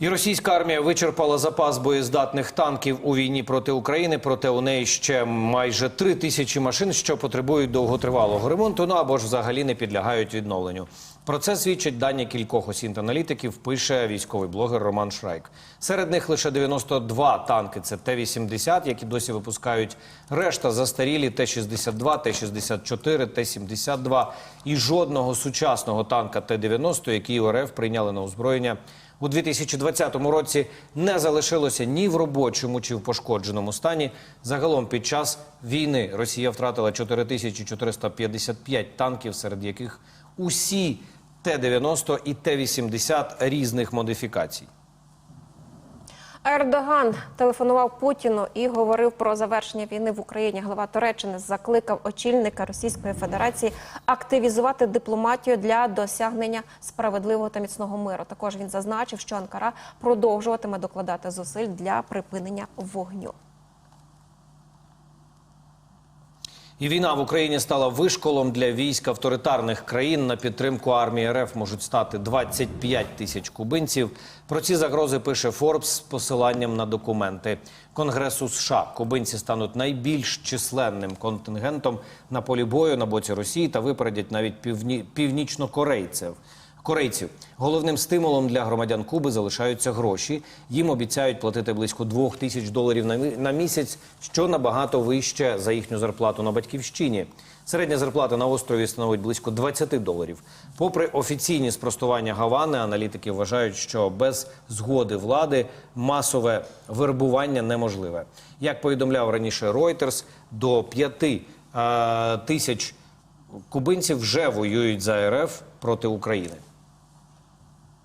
І російська армія вичерпала запас боєздатних танків у війні проти України. Проте у неї ще майже три тисячі машин, що потребують довготривалого ремонту, ну або ж взагалі не підлягають відновленню. Про це свідчать дані кількох осінт-аналітиків. Пише військовий блогер Роман Шрайк. Серед них лише 92 танки. Це Т-80, які досі випускають. Решта застарілі Т-62, Т-64, Т-72 і жодного сучасного танка Т-90, який УРФ прийняли на озброєння у 2020 році не залишилося ні в робочому, чи в пошкодженому стані. Загалом під час війни Росія втратила 4455 танків, серед яких усі Т-90 і Т-80 різних модифікацій. Ердоган телефонував Путіну і говорив про завершення війни в Україні. Глава Туреччини закликав очільника Російської Федерації активізувати дипломатію для досягнення справедливого та міцного миру. Також він зазначив, що Анкара продовжуватиме докладати зусиль для припинення вогню. І війна в Україні стала вишколом для військ авторитарних країн. На підтримку армії РФ можуть стати 25 тисяч кубинців. Про ці загрози пише Форбс з посиланням на документи Конгресу США. Кубинці стануть найбільш численним контингентом на полі бою на боці Росії та випередять навіть півні... північнокорейців. Корейців головним стимулом для громадян Куби залишаються гроші. Їм обіцяють платити близько двох тисяч доларів на мі- на місяць, що набагато вище за їхню зарплату на батьківщині. Середня зарплата на острові становить близько 20 доларів. Попри офіційні спростування Гавани, аналітики вважають, що без згоди влади масове вербування неможливе. Як повідомляв раніше Reuters, до 5 е, тисяч кубинців вже воюють за РФ проти України.